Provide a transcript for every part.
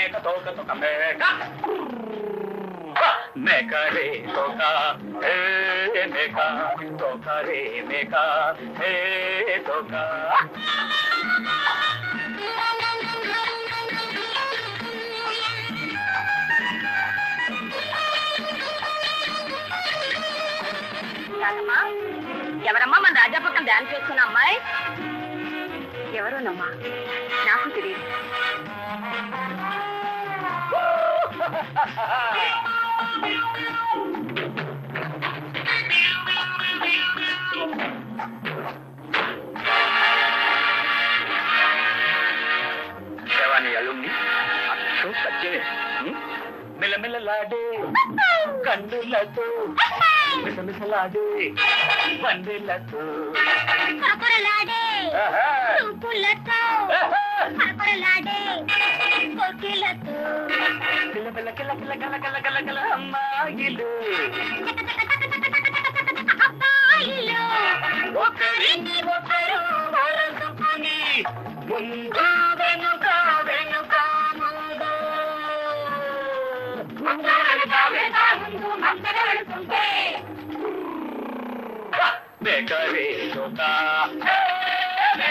మేక తోక తొక మేక. మేక రే తోక. హే మేక తోక రే మేక. హే తోక. ఎవరమ్మా మన రాజా పక్కన డాన్స్ చేస్తున్న అమ్మాయి? ఎవరోనమ్మా? నాకు తెలియదు మిలమిలలాడే కన్నులతో మిసమిసలాడే వందెలతో కపరలాడే ఆహా! చూపులతో ఆహా! కపరలాడే కోకిలతో కిలకిల కిల కిల గల గల గల గల అమ్మాయిలు అబ్బాయిలు ఒకరిని ఒకరు వరసుకుని ముందు వెనుక వెనుక ముందు ముందు వెనుక వెనుక ముందు మంటగా వెళుతుంటే బేకరీ చోట సోకరే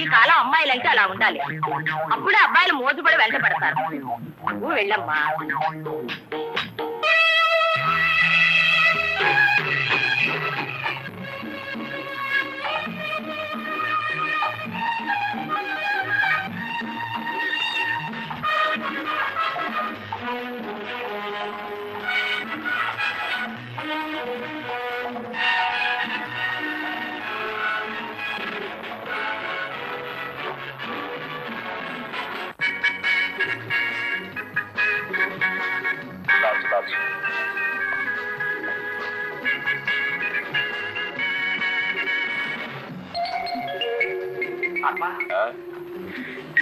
ఈ కాలం అమ్మాయిలంటే అలా ఉండాలి. అప్పుడే అబ్బాయిలు మోజుపడి వెంట పడతారు నువ్వు వెళ్ళమ్మా.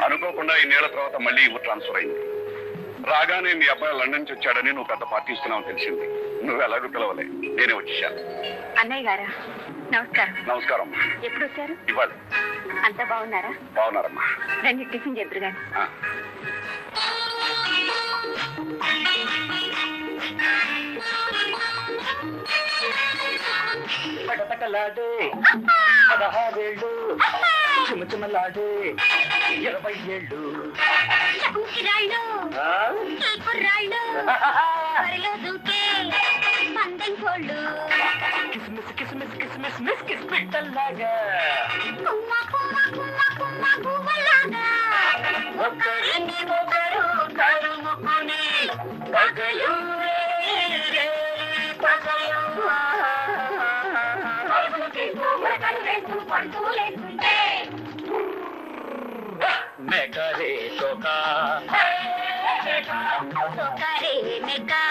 అనుకోకుండా ఈ నేల తర్వాత మళ్ళీ ఊరు ట్రాన్స్ఫర్ అయింది. రాగానే మీ అబ్బాయి లండన్ నుంచి వచ్చాడని నువ్వు పెద్ద పార్టీ ఇస్తున్నావు తెలిసింది. నువ్వు ఎలాగో పిలవలే. నేనే వచ్చేసాను అన్నయ్య గారా? నమస్కారం. నమస్కారం. అమ్మా ఎప్పుడు వచ్చారు? ఇవ్వాలి అంత బాగున్నారా? బాగున్నారమ్మా. రండి టిఫిన్. పడపటలాడే పదహారేళ్ళు. చిమచిమలాడే ఇరవై ఏళ్ళు. ఆ? కుర్రాళ్ళు బరిలో దూకే పందెం కోళ్ళు. కిస్మిస్ కిస్మిస్ కిస్మిస్ మిస్ కిస్ పిట్టల్లాగా. కుమ్మ కుమ్మ కుమ్మ కుమ్మ గువ్వలాగా ఒకరిని ఒకరు తరుముకుని పగలు వేరే పగలు. పరుగులకి గుమ్మడికాయలు వేస్తూ పడుతూ లేకుంటే मेका रे सोका सोका रे मेका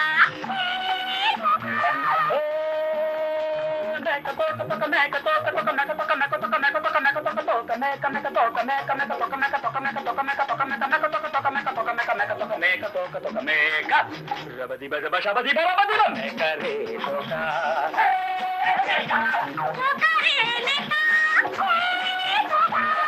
Hey!